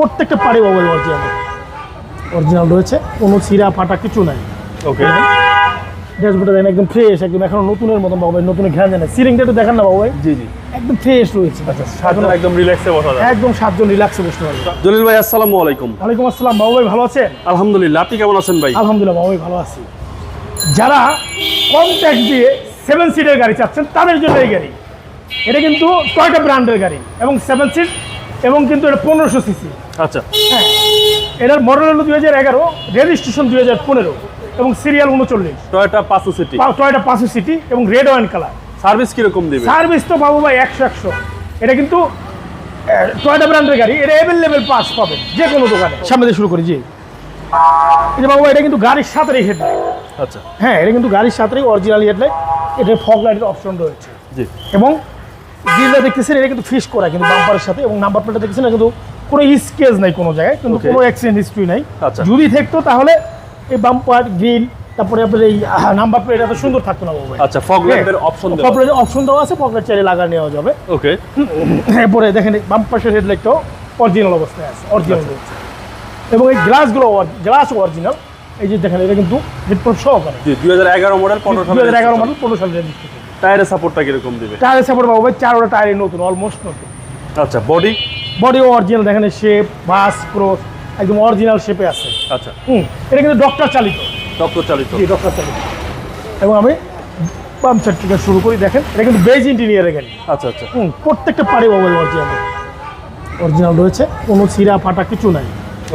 প্রত্যেকটা পাড়ি mobile original original রয়েছে কোনো চিরা ফাটা কিছু নাই। ওকে ড্যাশবোর্ডটা দেখেন একদম ফ্রেশ একদম এখন নতুনের মতন বাবু ভাই নতুন ঘ্যান জানে। সিলিংটা একটু দেখেন না বাবু ভাই। জি জি। একদম ফ্রেশ রয়েছে। আচ্ছা সাতজন একদম রিল্যাক্সে বসা যায়। একদম সাতজন রিল্যাক্সে বসতে পারবে। জলিল ভাই আসসালামু আলাইকুম। ওয়ালাইকুম আসসালাম বাবু ভাই ভালো আছেন? আলহামদুলিল্লাহ আপনি কেমন আছেন ভাই? আলহামদুলিল্লাহ বাবু ভাই ভালো আছি। যারা কম ট্যাক্স দিয়ে সেভেন সিটের গাড়ি চাচ্ছেন তাদের জন্য এই গাড়ি। এটা কিন্তু টয়টা ব্র্যান্ডের গাড়ি এবং সেভেন সিট এবং কিন্তু এটা পনেরোশো সিসি। আচ্ছা। হ্যাঁ। এটার মডেল হলো দুই হাজার এগারো রেজিস্ট্রেশন দুই হাজার পনেরো এবং সিরিয়াল উনচল্লিশ। টয়োটা পাঁচশো সিটি। টয়টা পাঁচশো সিটি এবং রেড ওয়াইন কালার সার্ভিস কীরকম দিবে? সার্ভিস তো বাবু ভাই একশো একশো। এটা কিন্তু টয়টা ব্র্যান্ডের গাড়ি। এটা অ্যাভেলেবেল পাস পাবে যে কোনো দোকানে। সামনে দিয়ে শুরু করি জি। এই যে বাবু এটা কিন্তু গাড়ির সাথেই হেডলাইট আচ্ছা। হ্যাঁ এটা কিন্তু গাড়ির সাথেই অরিজিনাল হেডলাইট এটার ফগ লাইটের অপশন রয়েছে। জি। এবং গ্রিলটা দেখতেছেন এটা কিন্তু ফিস করা কিন্তু বাম্পারের সাথে এবং নাম্বার প্লেটটা দেখতেছেন কিন্তু কোনো স্কেচ নাই কোনো জায়গায় কিন্তু কোনো অ্যাক্সিডেন্ট হিস্ট্রি নাই। আচ্ছা। যদি থাকতো তাহলে এই বাম্পার গ্রিল তারপরে আপনার এই নাম্বার প্লেট এত সুন্দর থাকতো না বাবু ভাই আচ্ছা ফগ ল্যাম্পের অপশন দেওয়া। পপুলার অপশন দেওয়া আছে পপুলার চাইলে লাগা নেওয়া যাবে। ওকে এরপরে দেখেন বাম পাশের হেডলাইটটাও অরিজিনাল অবস্থায় আছে অরিজিনাল আচ্ছা। এবং এই গ্লাসগুলো গ্লাস অরিজিনাল এই যে দেখেন এটা কিন্তু হেডফোন সহকারে। জি দুই হাজার এগারো মডেল পনেরো দুই হাজার এগারো মডেল পনেরো সালের টায়ারের সাপোর্টটা কীরকম দিবে? টায়ারের সাপোর্ট পাবো ভাই চারোটা টায়ারই নতুন অলমোস্ট নতুন। আচ্ছা বডি বডিও অরিজিনাল দেখেন শেপ বাস ক্রোস একদম অরিজিনাল শেপে আছে। আচ্ছা। হুম এটা কিন্তু ডক্টর চালিত। ডক্টর চালিত জি ডক্টর চালিত। এবং আমি বাম সাইড থেকে শুরু করি দেখেন এটা কিন্তু বেজ ইন্টিরিয়ারের গাড়ি। আচ্ছা আচ্ছা। হুম প্রত্যেকটা পাড়ি মোবাইল অরিজিনাল অরিজিনাল রয়েছে কোনো চিরা ফাটা কিছু নাই।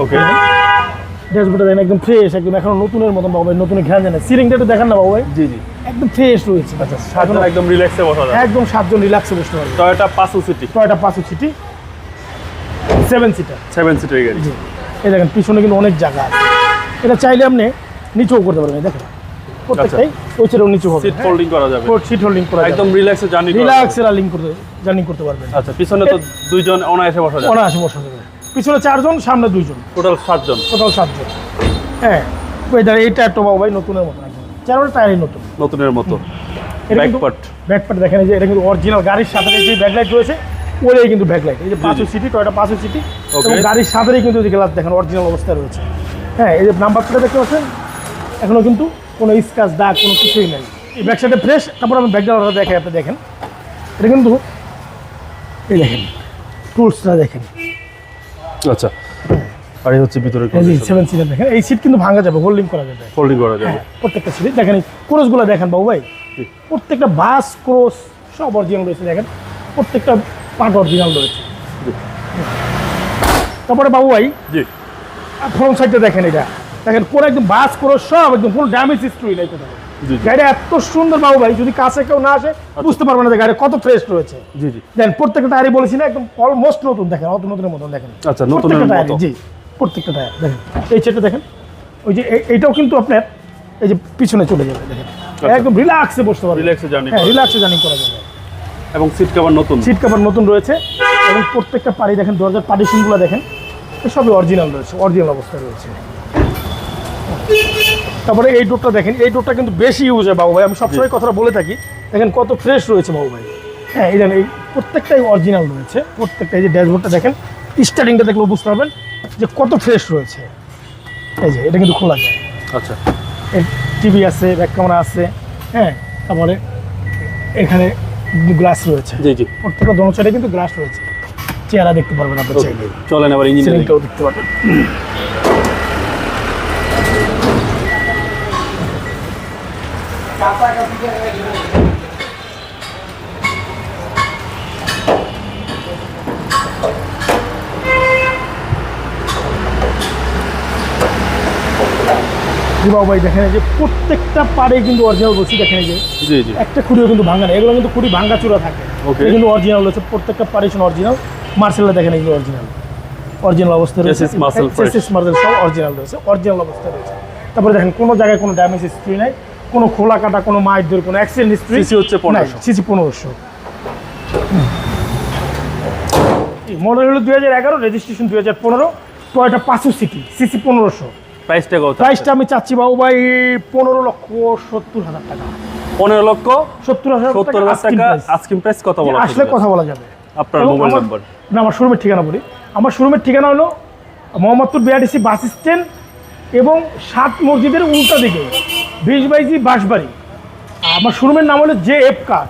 ওকে ড্যাশবোর্ডটা দেখেন একদম ফ্রেশ একদম এখন নতুনের মতন বাবু ভাই নতুন ঘ্যান জানে। সিলিংটা একটু দেখান না বাবু ভাই। জি জি। একদম ফ্রেশ রয়েছে। আচ্ছা সাতজন একদম রিল্যাক্সে বসা যায় একদম সাতজন রিল্যাক্সে বসতে পারবে। টয়োটা পাঁচশো সিটি টয়টা পাঁচশো সিটি সেভেন সিটার সেভেন সিটের গাড়ি। জি। এই দেখেন পিছনে কিন্তু অনেক জায়গা আছে। এটা চাইলে আপনি নিচেও করতে পারবেন দেখেন। প্রত্যেকটাই ওই ছেড়েও নিচু হবে। সিট ফোল্ডিং করা যাবে। সিট হোল্ডিং করা একদম রিল্যাক্সে জার্নি রিল্যাক্স লিঙ্ক করতে জার্নি করতে পারবেন। আচ্ছা পিছনে তো দুইজন অনায়াসে বসা যায় অনায়াসে বসা যাবে। পিছনে চারজন সামনে দুইজন। টোটাল সাতজন। টোটাল সাতজন। হ্যাঁ ওই দাঁড়া এই টায়ারটা বাবু ভাই নতুনের মতো চারোটা টায়ারই নতুন। নতুনের মতো। এটা Back কিন্তু part। ব্যাক পার্ট দেখেন যে এটা কিন্তু অরিজিনাল গাড়ির সাথে যে ব্যাকলাইট রয়েছে ওটাই কিন্তু ব্যাকলাইট এই যে পাঁচশো সিটি টয়টা পাঁচশো সিটি এবং গাড়ির সাথেই কিন্তু যে গ্লাস দেখেন অরিজিনাল অবস্থায় রয়েছে। হ্যাঁ এই যে নাম্বার প্লেট দেখতে পাচ্ছেন? এখনও কিন্তু কোনো স্কাচ দাগ কোনো কিছুই নেই। এই ব্যাক সাইডে ফ্রেশ তারপর আমি ব্যাকগ্রাউন্ডটা দেখাই আপনি দেখেন। এটা কিন্তু এই দেখেন টুলসটা দেখেন। আচ্ছা। আর এই হচ্ছে ভিতরে এই সেভেন সিটার দেখেন এই সিট কিন্তু ভাঙা যাবে হোল্ডিং করা যাবে। ফোল্ডিং করা যাবে। হ্যাঁ প্রত্যেকটা সিট দেখেন ক্রোসগুলো দেখেন বাবু ভাই। প্রত্যেকটা বাস ক্রোস সব অরিজিনাল রয়েছে দেখেন। প্রত্যেকটা পার্ট অরিজিনাল রয়েছে। তারপরে বাবু ভাই জি। ফ্রন্ট সাইডটা দেখেন এটা। দেখেন পুরো একদম বাস ক্রোস সব একদম ফুল ড্যামেজ হিস্ট্রি নাই কোথাও গাড়িটা এত সুন্দর বাবু ভাই যদি কাছে কেউ না আসে বুঝতে পারবে না যে গাড়ি কত ফ্রেশ রয়েছে। জি জি। দেখেন প্রত্যেকটা টায়ারই বলেছি না একদম অলমোস্ট নতুন দেখেন অত নতুনের মতন দেখেন। আচ্ছা, প্রত্যেকটা টায়ারই, জি প্রত্যেকটা টায়ার দেখেন। এই সেটটা দেখেন ওই যে এইটাও কিন্তু আপনার এই যে পিছনে চলে যাবে দেখেন। একদম রিল্যাক্সে বসতে পারবে। রিল্যাক্সে জার্নি হ্যাঁ রিল্যাক্সে জার্নি করা যাবে। এবং সিট কভার নতুন। সিট কভার নতুন রয়েছে এবং প্রত্যেকটা পাড়ি দেখেন দরজার পার্টিশনগুলো দেখেন সবই অরিজিনাল রয়েছে অরিজিনাল অবস্থায় রয়েছে। তারপরে এই ডোরটা দেখেন এই ডোরটা কিন্তু বেশি ইউজ হয় বাবু ভাই। আমি সবসময় কথাটা বলে থাকি দেখেন কত ফ্রেশ রয়েছে বাবু ভাই। হ্যাঁ এই এই প্রত্যেকটাই অরিজিনাল রয়েছে। প্রত্যেকটা এই যে ড্যাশবোর্ডটা দেখেন স্টার্টিংটা দেখলেও বুঝতে পারবেন যে কত ফ্রেশ রয়েছে। এই যে এটা কিন্তু খোলা যায়। আচ্ছা। টিভি আছে ব্যাক ক্যামেরা আছে হ্যাঁ তারপরে এখানে গ্লাস রয়েছে। জি জি। প্রত্যেকটা দোনো সাইডে কিন্তু গ্লাস রয়েছে। চেহারা দেখতে পারবেন আপনার চাইলে। চলেন আবার ইঞ্জিনিয়ারিং সিলিংটাও দেখতে পারবেন। জি বাবু ভাই দেখেন যে প্রত্যেকটা পাড়ে কিন্তু অরিজিনাল বলছি দেখেন যে জি জি। একটা খুঁড়িও কিন্তু ভাঙা নেই এগুলো কিন্তু খুঁড়ি ভাঙ্গা চূড়া থাকে. এটা কিন্তু অরিজিনাল রয়েছে। প্রত্যেকটা পারিশন অরিজিনাল মার্শাল্লাহ দেখেন এগুলো অরিজিনাল অরিজিনাল অবস্থায় রয়েছে। Fresh. মার্শাল সব অরিজিনাল রয়েছে। অরিজিনাল অবস্থায় রয়েছে। তারপরে দেখেন কোনো জায়গায় কোনো ড্যামেজ হিস্ট্রি নাই। কোনো খোলা কাটা কোনো মায়ের দূর কোনো অ্যাক্সিডেন্ট হিস্ট্রি CC হচ্ছে 1500 সিসি পনেরোশো। মডেল হলো দুই হাজার এগারো রেজিস্ট্রেশন দুই হাজার পনেরো। টয়টা পাঁচশো সিটি সিসি পনেরোশো। প্রাইসটা কত? প্রাইসটা আমি চাচ্ছি বাবু ভাই পনেরো লক্ষ সত্তর হাজার টাকা। পনেরো লক্ষ সত্তর হাজার সত্তর হাজার টাকা price। প্রাইস কত বলা আসলে কথা বলা যাবে। আপনার মোবাইল নাম্বার না আমার শোরুমের ঠিকানা বলি। আমার শোরুমের ঠিকানা হলো মোহাম্মদপুর বিআরটিসি বাস স্ট্যান্ড এবং সাত মসজিদের উল্টা দিকে বিশ বাইজি বাঁশবাড়ি। আমার শোরুমের নাম হলো জে এফ কার।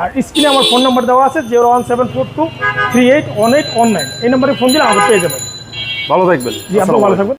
আর স্ক্রিনে আমার ফোন নাম্বার দেওয়া আছে zero one seven four two three eight one eight one nine. এই নাম্বারে ফোন দিলে আমাকে পেয়ে যাবেন। ভালো থাকবেন। জি আপনি ভালো থাকবেন।